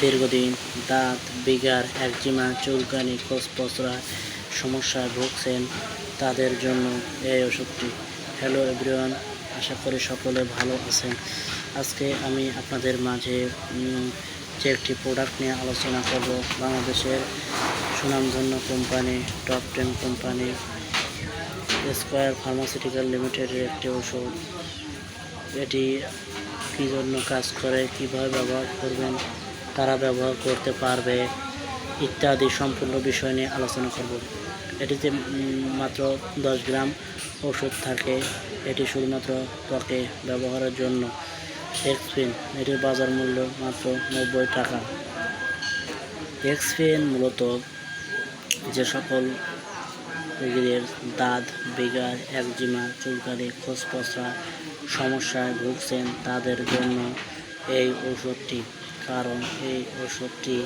দীর্ঘদিন দাঁত, bigger, eczema, চুলকানি খোসপসরা সমস্যায় ভুগছেন তাদের জন্য এই ওষুধটি। হ্যালো এভরিওয়ান, আশা করি সকলে ভালো আছেন। আজকে আমি আপনাদের মাঝে যে একটি প্রোডাক্ট নিয়ে আলোচনা করব, বাংলাদেশের সুনামধন্য company top ten company Square Pharmaceutical লিমিটেডের একটি ওষুধ। এটি কী জন্য কাজ করে, কীভাবে ব্যবহার করবেন কারা ব্যবহার করতে পারবে ইত্যাদি সম্পূর্ণ বিষয় নিয়ে আলোচনা করব। এটিতে মাত্র দশ গ্রাম ওষুধ থাকে। এটি শুধুমাত্র ত্বকে ব্যবহারের জন্য। এক্সপিন এটির বাজার মূল্য মাত্র নব্বই টাকা। এক্সপিন মূলত যে সকল রোগীদের দাঁত, বিগার, একজিমা, চুলকানি খোসপসরা সমস্যায় ভুগছেন তাদের জন্য এই ওষুধটি, কারণ এই ওষুধটি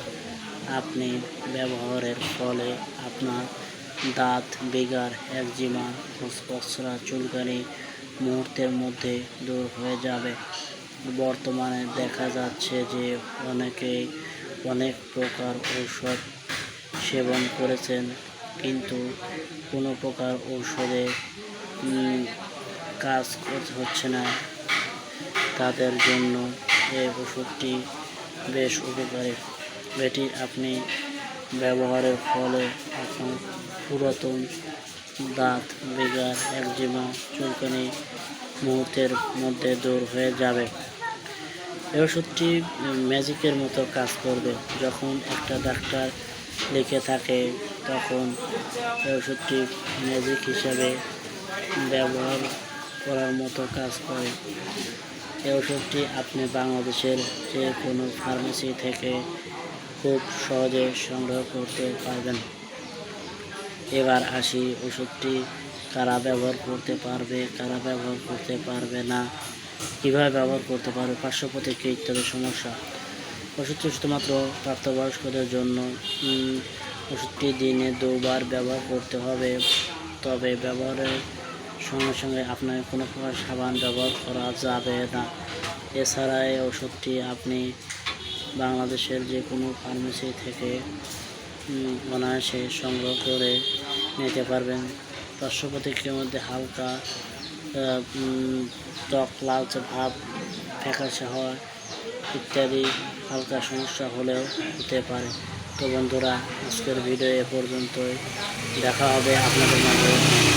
আপনি ব্যবহারের ফলে আপনার দাঁত, বিগার, একজিমা খোসপসরা চুলকানি মুহূর্তের মধ্যে দূর হয়ে যাবে। বর্তমানে দেখা যাচ্ছে যে অনেকেই অনেক প্রকার ঔষধ সেবন করেছেন, কিন্তু কোনো প্রকার ঔষধে কাজ হচ্ছে না। তাদের জন্য এই ওষুধটি বেশ উপকারী। এটি আপনি ব্যবহারের ফলে আপনার পুরাতন দাঁত বিগার একজিমা, চুলকানি মুহূর্তের মধ্যে দূর হয়ে যাবে। এই ওষুধটি ম্যাজিকের মতো কাজ করবে। যখন একটা ডাক্তার লিখে থাকে, তখন এই ওষুধটি ম্যাজিক হিসাবে ব্যবহার করার মতো কাজ করে। এই ওষুধটি আপনি বাংলাদেশের যে কোনো ফার্মেসি থেকে খুব সহজে সংগ্রহ করতে পারবেন। এবার আসি ওষুধটি কারা ব্যবহার করতে পারবে, কারা ব্যবহার করতে পারবে না, কীভাবে ব্যবহার করতে পারবে, পার্শ্ব প্রতিক্রিয়া ইত্যাদি সমস্যা। ওষুধটি শুধুমাত্র প্রাপ্তবয়স্কদের জন্য ওষুধটি দিনে দুবার ব্যবহার করতে হবে, তবে ব্যবহারের সঙ্গে সঙ্গে আপনার কোনো প্রকার সাবান ব্যবহার করা যাবে না। এছাড়া এই ওষুধটি আপনি বাংলাদেশের যে কোনো ফার্মেসি থেকে অনায়াসে সংগ্রহ করে নিতে পারবেন। পার্শ্ব প্রতিক্রিয়ার মধ্যে হালকা ত্বক লালচে ভাব, ফ্যাকাশে হওয়া ইত্যাদি হালকা সমস্যা হলেও হতে পারে। তো বন্ধুরা, আজকের ভিডিও এ পর্যন্তই। দেখা হবে আপনাদের মাঝে।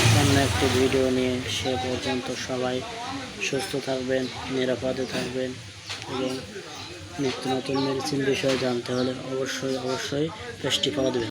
একটি ভিডিও নিয়ে সে পর্যন্ত সবাই সুস্থ থাকবেন, নিরাপদে থাকবেন এবং নিত্য নতুন মেডিসিন বিষয়ে জানতে হলে অবশ্যই অবশ্যই পেজটি পাওয়া দেবেন।